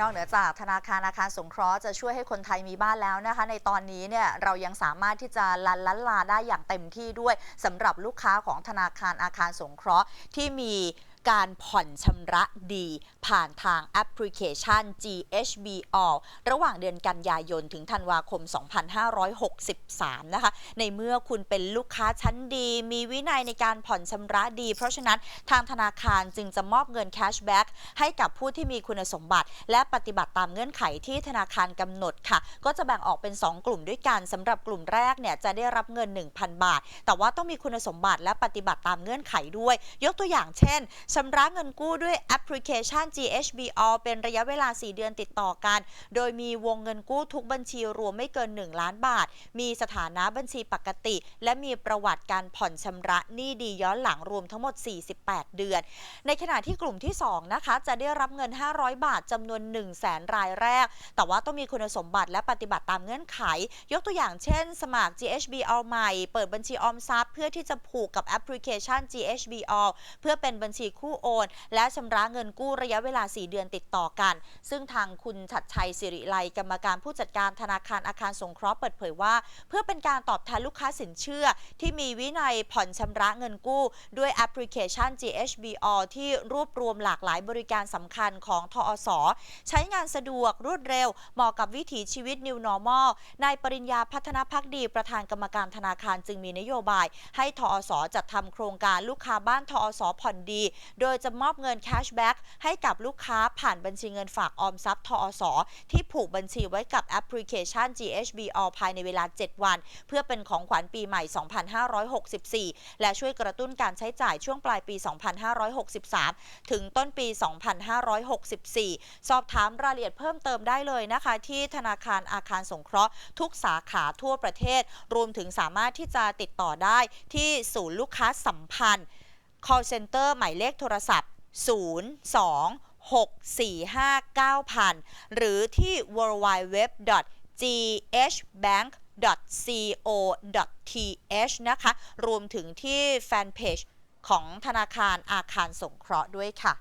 นอกเหนือจากธนาคารอาคารสงเคราะห์จะช่วยให้คนไทยมีบ้านแล้วนะคะ ในตอนนี้เนี่ยเรายังสามารถที่จะลันลันลาได้อย่างเต็มที่ด้วยสำหรับลูกค้าของธนาคารอาคารสงเคราะห์ที่มี การผ่อนชำระดี ผ่านทางแอปพลิเคชัน GHB All ระหว่างเดือนกันยายนถึงธันวาคม 2563 นะคะ ในเมื่อคุณเป็นลูกค้าชั้นดี มีวินัยในการผ่อนชำระดี เพราะฉะนั้นทางธนาคารจึงจะมอบเงินแคชแบ็กให้กับผู้ที่มีคุณสมบัติ และปฏิบัติตามเงื่อนไขที่ธนาคารกำหนดค่ะ ก็จะแบ่งออกเป็น 2 กลุ่มด้วยกันสำหรับกลุ่มแรกเนี่ยจะได้รับเงิน 1,000 บาท แต่ว่าต้องมีคุณสมบัติและปฏิบัติตามเงื่อนไขด้วย ยกตัวอย่างเช่นชำระเงินกู้ด้วยแอปพลิเคชัน GHB All เป็นระยะเวลา 4 เดือนติดต่อกัน โดยมีวงเงินกู้ทุกบัญชีรวมไม่เกิน 1 ล้านบาท มีสถานะบัญชีปกติ และมีประวัติการผ่อนชำระหนี้ดีย้อนหลังรวมทั้งหมด 48 เดือน ในขณะที่กลุ่มที่ 2 นะคะ จะได้รับเงิน 500 บาทจำนวน 1 0 0 0 0แสนรายแรก แต่ว่าต้องมีคุณสมบัติและปฏิบัติตามเงื่อนไข ยกตัวอย่างเช่น สมัคร GHB All ใหม่ เปิดบัญชีออมทรัพย์เพื่อที่จะผูกกับแอปพลิเคชัน GHB All เพื่อเป็นบัญชีคู่โอน และชำระเงินกู้ระยะเวลา 4 เดือนติดต่อกัน ซึ่งทางคุณชัดชัยสิริไลกรรมการผู้จัดการธนาคารอาคารสงเคราะห์เปิดเผยว่า เพื่อเป็นการตอบแทนลูกค้าสินเชื่อ ที่มีวินัยผ่อนชำระเงินกู้ ด้วยแอปพลิเคชัน GHB All ที่รวบรวมหลากหลายบริการสำคัญของทอสใช้งานสะดวกรวดเร็ว เหมาะกับวิถีชีวิต New Normal นายปริญญาพัฒนพักดีประธานกรรมการธนาคารจึงมีนโยบาย ให้ทอสจัดทำโครงการลูกค้าบ้านทอสผ่อนดีโดยจะมอบเงินแคชแบ็กให้กับลูกค้าผ่านบัญชีเงินฝากออมทรัพย์ทอสอที่ผูกบัญชีไว้กับแอปพลิเคชัน GHB All ภายในเวลา 7 วัน เพื่อเป็นของขวัญปีใหม่ 2564 และช่วยกระตุ้นการใช้จ่ายช่วงปลายปี 2563 ถึงต้นปี 2564 สอบถามรายละเอียดเพิ่มเติมได้เลยนะคะ ที่ธนาคารอาคารสงเคราะห์ ทุกสาขาทั่วประเทศ รวมถึงสามารถที่จะติดต่อได้ที่ศูนย์ลูกค้าสัมพันธ์ call center หมายเลขโทรศัพท์ 02 645 9000 หรือที่ www.ghbank.co.th นะคะ รวมถึงที่แฟนเพจของธนาคารอาคารสงเคราะห์ด้วยค่ะ